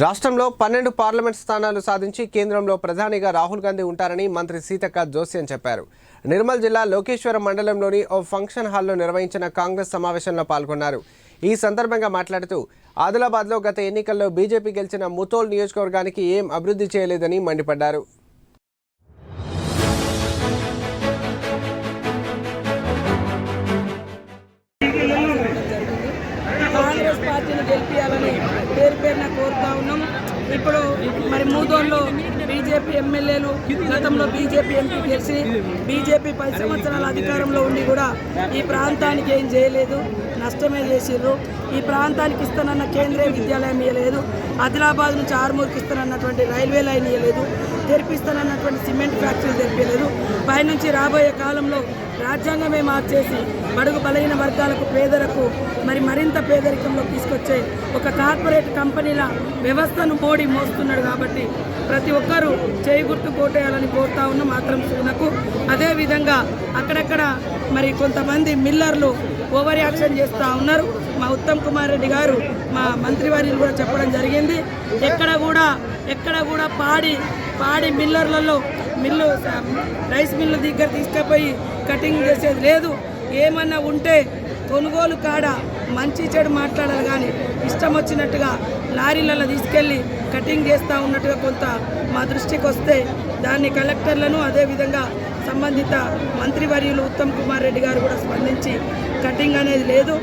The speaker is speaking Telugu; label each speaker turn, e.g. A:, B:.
A: రాష్ట్రంలో పన్నెండు పార్లమెంట్ స్థానాలు సాధించి కేంద్రంలో ప్రధానిగా రాహుల్ గాంధీ ఉంటారని మంత్రి సీతక్క జోస్యం చెప్పారు. నిర్మల్ జిల్లా లోకేశ్వరం మండలంలోని ఓ ఫంక్షన్ హాల్లో నిర్వహించిన కాంగ్రెస్ సమావేశంలో పాల్గొన్నారు. ఈ సందర్భంగా మాట్లాడుతూ ఆదిలాబాద్లో గత ఎన్నికల్లో బీజేపీ గెలిచిన ముతోల్ నియోజకవర్గానికి ఏం అభివృద్ధి చేయలేదని మండిపడ్డారు.
B: కాంగ్రెస్ పార్టీని గెలిపించాలని పేరు పేరున కోరుతా ఉన్నాం. ఇప్పుడు మరి మూదోళ్ళు బీజేపీ ఎమ్మెల్యేలు గతంలో బీజేపీ ఎంపీ గెలిచి బీజేపీ పది సంవత్సరాల అధికారంలో ఉండి కూడా ఈ ప్రాంతానికి ఏం చేయలేదు నష్టమే చేసిర్రు. ఈ ప్రాంతానికి ఇస్తానన్న కేంద్రీయ విద్యాలయం ఇవ్వలేదు ఆదిలాబాద్ నుంచి ఆర్మూర్కి ఇస్తానన్నటువంటి రైల్వే లైన్ ఇవ్వలేదు తెరిపిస్తానన్నటువంటి సిమెంట్ ఫ్యాక్టరీ తెరిపలేదు పైనుంచి రాబోయే కాలంలో రాజ్యాంగమే మార్చేసి బడుగు బలహీన వర్గాలకు పేదలకు మరి మరింత పేదరికంలో తీసుకొచ్చే ఒక కార్పొరేట్ కంపెనీల వ్యవస్థను మోడీ మోస్తున్నాడు కాబట్టి ప్రతి ఒక్కరూ చేయి గుర్తు కోటేయాలని కోరుతా ఉన్న మాత్రం సునకు. అదేవిధంగా అక్కడక్కడ మరి కొంతమంది మిల్లర్లు ఓవర్ యాక్షన్ చేస్తూ ఉన్నారు. మా ఉత్తమ్ కుమార్ రెడ్డి గారు మా మంత్రివర్యులు కూడా చెప్పడం జరిగింది. ఎక్కడ కూడా ఎక్కడ కూడా పాడి పాడి మిల్లర్లలో మిల్లు రైస్ మిల్లు దగ్గర తీసుకుపోయి కటింగ్ చేసేది లేదు. ఏమన్నా ఉంటే కొనుగోలు కాడ మంచి చెడు మాట్లాడాలి కానీ ఇష్టం వచ్చినట్టుగా లారీలలో తీసుకెళ్ళి కటింగ్ చేస్తూ ఉన్నట్టుగా కొంత మా దృష్టికి వస్తే దాన్ని కలెక్టర్లను అదేవిధంగా సంబంధిత మంత్రివర్యులు ఉత్తమ్ కుమార్ రెడ్డి గారు కూడా స్పందించి కటింగ్ అనేది లేదు.